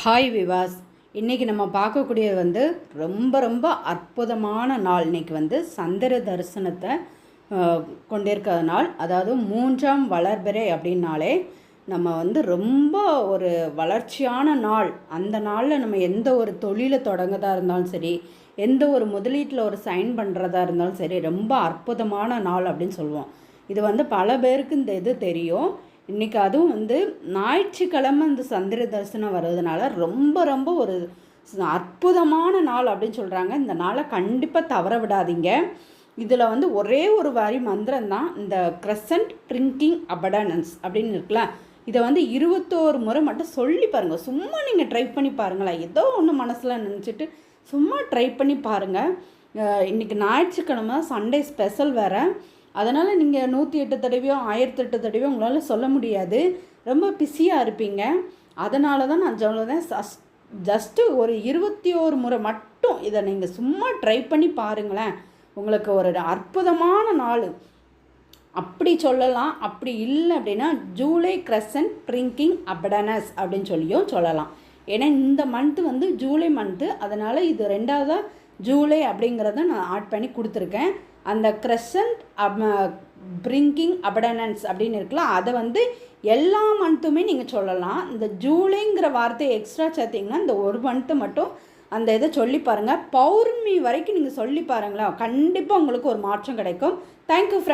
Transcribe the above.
Hi விவாஸ் இன்றைக்கி நம்ம பார்க்கக்கூடியது வந்து ரொம்ப ரொம்ப அற்புதமான நாள். இன்றைக்கி வந்து சந்திர தரிசனத்தை கொண்டிருக்கிற நாள் அதாவது மூன்றாம் வளர்பிறை அப்படின்னாலே நம்ம வந்து ரொம்ப ஒரு வளர்ச்சியான நாள். அந்த நாளில் நம்ம எந்த ஒரு தொழிலை தொடங்கதா இருந்தாலும் சரி எந்த ஒரு முதலீட்டில் ஒரு சைன் பண்ணுறதா இருந்தாலும் சரி ரொம்ப அற்புதமான நாள் அப்படின்னு சொல்லுவோம். இது வந்து பல பேருக்கு இந்த இது தெரியும். இன்றைக்கி அதுவும் வந்து ஞாயிற்றுக்கிழமை இந்த சந்திர தரிசனம் வர்றதுனால ரொம்ப ரொம்ப ஒரு அற்புதமான நாள் அப்படின்னு சொல்கிறாங்க இந்த நாளை கண்டிப்பாக தவற விடாதீங்க. இதில் வந்து ஒரே ஒரு வரி மந்திரம் தான் இந்த க்ரெசன்ட் ட்ரிங்கிங் அபடனன்ஸ் அப்படின்னு இருக்குல்ல. இதை வந்து இருபத்தோரு முறை மட்டும் சொல்லி பாருங்கள் சும்மா நீங்கள் ட்ரை பண்ணி பாருங்களேன். ஏதோ ஒன்று மனசில் நினச்சிட்டு சும்மா ட்ரை பண்ணி பாருங்கள் இன்றைக்கி ஞாயிற்றுக்கிழமை சண்டே ஸ்பெஷல் வேறு. அதனால் நீங்கள் நூற்றி எட்டு தடவையோ ஆயிரத்தி எட்டு தடவையோ உங்களால் சொல்ல முடியாது. ரொம்ப பிஸியாக இருப்பீங்க. அதனால தான் நான் சொல்லுறேன் சஸ் ஜஸ்ட்டு ஒரு இருபத்தி ஓரு முறை மட்டும் இதை நீங்கள் சும்மா ட்ரை பண்ணி பாருங்களேன். உங்களுக்கு ஒரு அற்புதமான நாள். அப்படி சொல்லலாம் அப்படி இல்லை அப்படின்னா ஜூலை கிரசன்ட் ட்ரிங்கிங் அபடனஸ் அப்படின்னு சொல்லியும் சொல்லலாம். ஏன்னா இந்த மந்த்து வந்து ஜூலை மந்த்து அதனால் இது ரெண்டாவதாக ஜூலை அப்படிங்கிறத நான் ஆட் பண்ணி கொடுத்துருக்கேன். அந்த க்ரெசன்ட் அப் பிரிங்கிங் அபடனன்ஸ் அப்படின்னு இருக்குல்ல அதை வந்து எல்லா மந்த்துமே நீங்கள் சொல்லலாம். இந்த ஜூலைங்கிற வார்த்தையை எக்ஸ்ட்ரா சேர்த்திங்கன்னா இந்த ஒரு மந்த்து மட்டும் அந்த இதை சொல்லி பாருங்கள் பௌர்ணமி வரைக்கும் நீங்கள் சொல்லி பாருங்களேன். கண்டிப்பாக உங்களுக்கு ஒரு மாற்றம் கிடைக்கும். Thank you friend